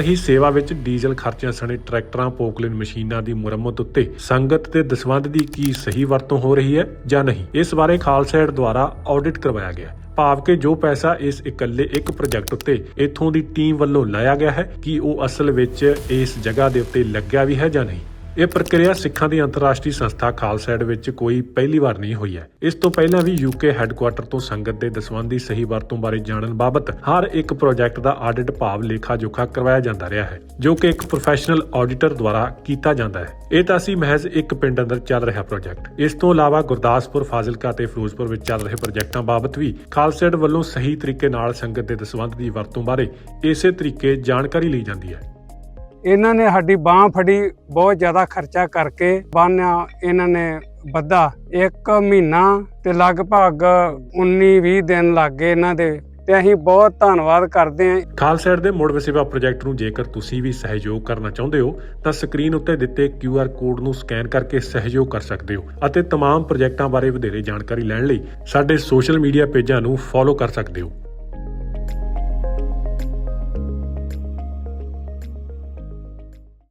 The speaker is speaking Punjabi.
ਹੀ ਸੇਵਾ ਵਿੱਚ ਡੀਜ਼ਲ ਖਰਚਿਆਂ ਸਣੇ ਟਰੈਕਟਰਾਂ, ਪੋਕਲਿਨ ਮਸ਼ੀਨਾਂ ਦੀ ਮੁਰੰਮਤ ਉੱਤੇ ਸੰਗਤ ਤੇ ਦਸਵੰਧ ਦੀ ਕੀ ਸਹੀ ਵਰਤੋਂ ਹੋ ਰਹੀ ਹੈ ਜਾਂ ਨਹੀਂ, ਇਸ ਬਾਰੇ ਖਾਲਸਾ ਏਡ ਦੁਆਰਾ ਆਡਿਟ ਕਰਵਾਇਆ ਗਿਆ। ਭਾਵ ਕਿ ਜੋ ਪੈਸਾ ਇਸ ਇਕੱਲੇ ਇੱਕ ਪ੍ਰੋਜੈਕਟ ਉੱਤੇ ਇਥੋਂ ਦੀ ਟੀਮ ਵੱਲੋਂ ਲਾਇਆ ਗਿਆ ਹੈ, ਕਿ ਉਹ ਅਸਲ ਵਿੱਚ ਇਸ ਜਗ੍ਹਾ ਦੇ ਉੱਤੇ ਲੱਗਿਆ ਵੀ ਹੈ ਜਾਂ ਨਹੀਂ? ਇਹ ਪ੍ਰਕਿਰਿਆ ਸਿੱਖਾਂ ਦੀ ਅੰਤਰਰਾਸ਼ਟਰੀ ਸੰਸਥਾ ਖਾਲਸਾ ਏਡ ਵਿੱਚ ਕੋਈ ਪਹਿਲੀ ਵਾਰ ਨਹੀਂ ਹੋਈ ਹੈ। ਇਸ ਤੋਂ ਪਹਿਲਾਂ ਵੀ ਯੂਕੇ ਹੈੱਡਕੁਆਟਰ ਤੋਂ ਸੰਗਤ ਦੇ ਦਸਵੰਧ ਦੀ ਸਹੀ ਵਰਤੋਂ ਬਾਰੇ ਜਾਣਨ ਬਾਬਤ ਹਰ ਇੱਕ ਪ੍ਰੋਜੈਕਟ ਦਾ ਆਡਿਟ ਭਾਵ ਲੇਖਾ ਜੋਖਾ ਕਰਵਾਇਆ ਜਾਂਦਾ ਰਿਹਾ ਹੈ, ਜੋ ਕਿ ਇੱਕ ਪ੍ਰੋਫੈਸ਼ਨਲ ਆਡੀਟਰ ਦੁਆਰਾ ਕੀਤਾ ਜਾਂਦਾ ਹੈ। ਇਹ ਤਾਂ ਸੀ ਮਹਿਜ਼ ਇੱਕ ਪਿੰਡ ਅੰਦਰ ਚੱਲ ਰਿਹਾ ਪ੍ਰੋਜੈਕਟ ਇਸ ਤੋਂ ਇਲਾਵਾ ਗੁਰਦਾਸਪੁਰ, ਫਾਜ਼ਿਲਕਾ ਤੇ ਫਿਰੋਜ਼ਪੁਰ ਵਿੱਚ ਚੱਲ ਰਹੇ ਪ੍ਰੋਜੈਕਟਾਂ ਬਾਬਤ ਵੀ ਖਾਲਸਾ ਏਡ ਵੱਲੋਂ ਸਹੀ ਤਰੀਕੇ ਨਾਲ ਸੰਗਤ ਦੇ ਦਸਵੰਧ ਦੀ ਵਰਤੋਂ ਬਾਰੇ ਇਸੇ ਤਰੀਕੇ ਜਾਣਕਾਰੀ ਲਈ ਜਾਂਦੀ ਹੈ। ਇਹਨਾਂ ਨੇ ਸਾਡੀ ਬਾਹ ਫੜੀ ਬਹੁਤ ਜ਼ਿਆਦਾ ਖਰਚਾ ਕਰਕੇ ਬਾਨਿਆ ਇਹਨਾਂ ਨੇ ਬੱਧਾ ਇੱਕ ਮਹੀਨਾ ਤੇ ਲਗਭਗ 19-20 ਦਿਨ ਲੱਗ ਗਏ ਇਹਨਾਂ ਦੇ ਤੇ ਅਸੀਂ ਬਹੁਤ ਧੰਨਵਾਦ ਕਰਦੇ ਹਾਂ ਖਾਲਸਾ ਏਡ ਦੇ ਮੁੜ ਵਸੇਬਾ ਪ੍ਰੋਜੈਕਟ ਨੂੰ ਜੇਕਰ ਤੁਸੀਂ ਵੀ ਸਹਿਯੋਗ ਕਰਨਾ ਚਾਹੁੰਦੇ ਹੋ ਤਾਂ ਸਕਰੀਨ ਉੱਤੇ ਦਿੱਤੇ QR ਕੋਡ ਨੂੰ ਸਕੈਨ ਕਰਕੇ ਸਹਿਯੋਗ ਕਰ ਸਕਦੇ ਹੋ ਅਤੇ तमाम ਪ੍ਰੋਜੈਕਟਾਂ ਬਾਰੇ ਵਧੇਰੇ ਜਾਣਕਾਰੀ ਲੈਣ ਲਈ ਸਾਡੇ ਸੋਸ਼ਲ ਮੀਡੀਆ ਪੇਜਾਂ ਨੂੰ ਫੋਲੋ ਕਰ ਸਕਦੇ ਹੋ